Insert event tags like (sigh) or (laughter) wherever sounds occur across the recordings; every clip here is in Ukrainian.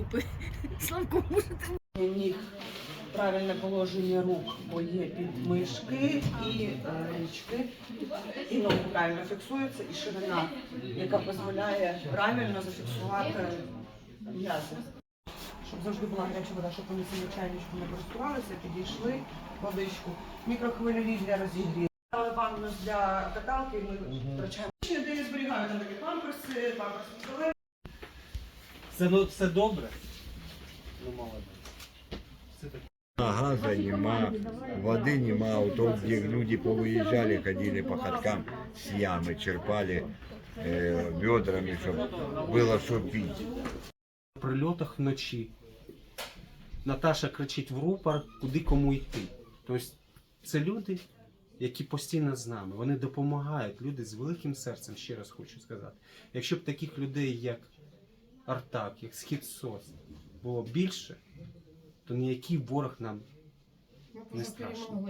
групи. (laughs) Славко, можете ніг, правильне положення рук, бо є підмишки і е, річки, і ноги правильно фіксуються, і ширина, яка дозволяє правильно зафіксувати м'язи. Щоб завжди була гаряча вода, щоб вони цими чайничками користувалися, підійшли водичку, мікрохвильові для розігріву. Але ванну для каталки ми втрачаємо. Де я зберігаю там такі памперси, памперси. Це, ну, це добре. Ну, молодець. Це так. Газа нема, воды нема, вот то, где люди повыезжали, ходили по ходкам с ямы, черпали э, ведрами, чтобы было что пить. В прильотах вночі. Наташа кричить в рупор, куди кому йти. Тобто це люди, які постійно з нами. Вони допомагають. Люди з великим серцем, ще раз хочу сказати. Якщо б таких людей, як Артак, як Схід Сос, було більше, то ніякий ворог нам не страшно.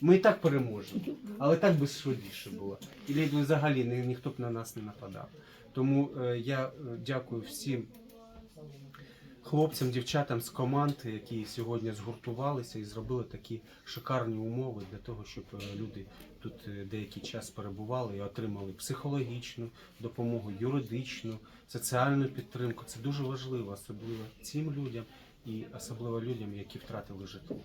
Ми і так переможемо, але так би швидше було. І взагалі ні, ніхто б на нас не нападав. Тому е, я е, дякую всім хлопцям, дівчатам з команд, які сьогодні згуртувалися і зробили такі шикарні умови для того, щоб е, люди тут е, деякий час перебували і отримали психологічну допомогу, юридичну, соціальну підтримку. Це дуже важливо, особливо цим людям і особливо людям, які втратили житло.